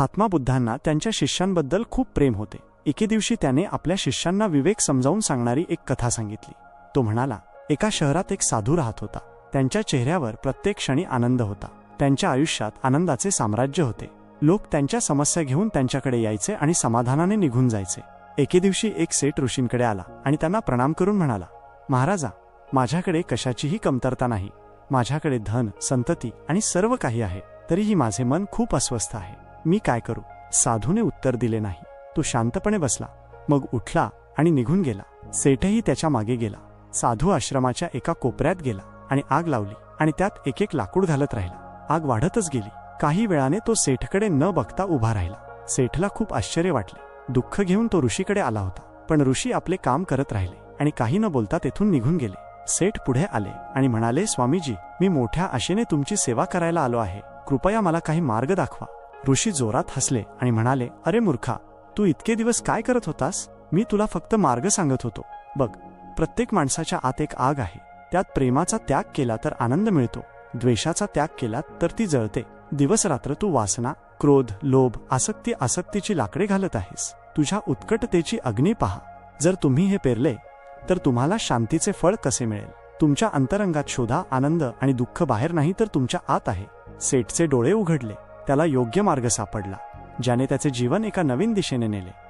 हात्मा बुद्धांना त्यांच्या शिष्यांबद्दल खूप प्रेम होते. एके दिवशी त्याने आपल्या शिष्यांना विवेक समजावून सांगणारी एक कथा सांगितली. तो म्हणाला एका शहरात एक साधू राहत होता. त्यांच्या चेहऱ्यावर प्रत्येक क्षणी आनंद होता. त्यांच्या आयुष्यात आनंदाचे साम्राज्य होते. लोक त्यांच्या समस्या घेऊन त्यांच्याकडे यायचे आणि समाधानाने निघून जायचे. एके दिवशी एक सेठ ऋषींकडे आला आणि त्यांना प्रणाम करून म्हणाला महाराजा माझ्याकडे कशाचीही कमतरता नाही. माझ्याकडे धन संतती आणि सर्व काही आहे. तरीही माझे मन खूप अस्वस्थ आहे. मी काय करू? साधूने उत्तर दिले नाही. तो शांतपणे बसला. मग उठला आणि निघून गेला. सेठही त्याच्यामागे गेला. साधू आश्रमाच्या एका कोपऱ्यात गेला आणि आग लावली आणि त्यात एक एक लाकूड घालत राहिला. आग वाढतच गेली. काही वेळाने तो सेठकडे न बघता उभा राहिला. सेठला खूप आश्चर्य वाटले. दुःख घेऊन तो ऋषीकडे आला होता. पण ऋषी आपले काम करत राहिले आणि काही न बोलता तेथून निघून गेले. सेठ पुढे आले आणि म्हणाले स्वामीजी मी मोठ्या आशेने तुमची सेवा करायला आलो आहे. कृपया मला काही मार्ग दाखवा. ऋषी जोरात हसले आणि म्हणाले अरे मूर्खा तू इतके दिवस काय करत होतास? मी तुला फक्त मार्ग सांगत होतो. बघ प्रत्येक माणसाच्या आत एक आग आहे. त्यात प्रेमाचा त्याग केला तर आनंद मिळतो. द्वेषाचा त्याग केला तर ती जळते. दिवस रात्र तू वासना क्रोध लोभ आसक्ती आसक्तीची लाकडे घालत आहेस. तुझ्या उत्कटतेची अग्नी पहा. जर तुम्ही हे पेरले तर तुम्हाला शांतीचे फळ कसे मिळेल? तुमच्या अंतरंगात शोधा आनंद आणि दुःख बाहेर नाही तर तुमच्या आत आहे. सेठचे डोळे उघडले. त्याला योग्य मार्ग सापडला ज्याने त्याचे जीवन एका नवीन दिशेने नेले.